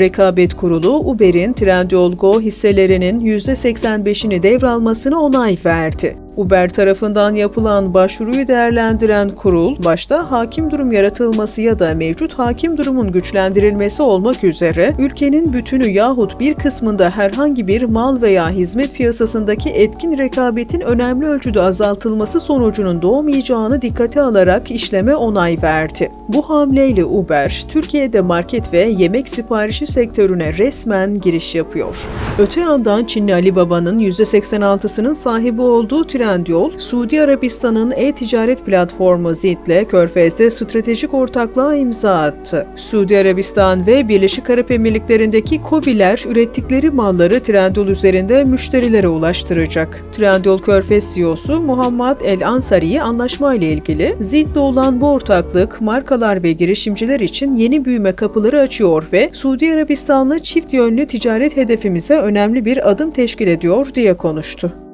Rekabet Kurulu, Uber'in Trendyol Go hisselerinin %85'ini devralmasına onay verdi. Uber tarafından yapılan başvuruyu değerlendiren kurul, başta hakim durum yaratılması ya da mevcut hakim durumun güçlendirilmesi olmak üzere ülkenin bütünü yahut bir kısmında herhangi bir mal veya hizmet piyasasındaki etkin rekabetin önemli ölçüde azaltılması sonucunun doğmayacağını dikkate alarak işleme onay verdi. Bu hamleyle Uber, Türkiye'de market ve yemek siparişi sektörüne resmen giriş yapıyor. Öte yandan Çinli Alibaba'nın %86'sının sahibi olduğu Trendyol, Suudi Arabistan'ın e-ticaret platformu Zid'le Körfez'de stratejik ortaklığa imza attı. Suudi Arabistan ve Birleşik Arap Emirlikleri'ndeki KOBİ'ler ürettikleri malları Trendyol üzerinde müşterilere ulaştıracak. Trendyol Körfez CEO'su Muhammed El Ansari anlaşma ile ilgili Zid'le olan bu ortaklık markalar ve girişimciler için yeni büyüme kapıları açıyor ve Suudi Arabistan'la çift yönlü ticaret hedefimize önemli bir adım teşkil ediyor diye konuştu.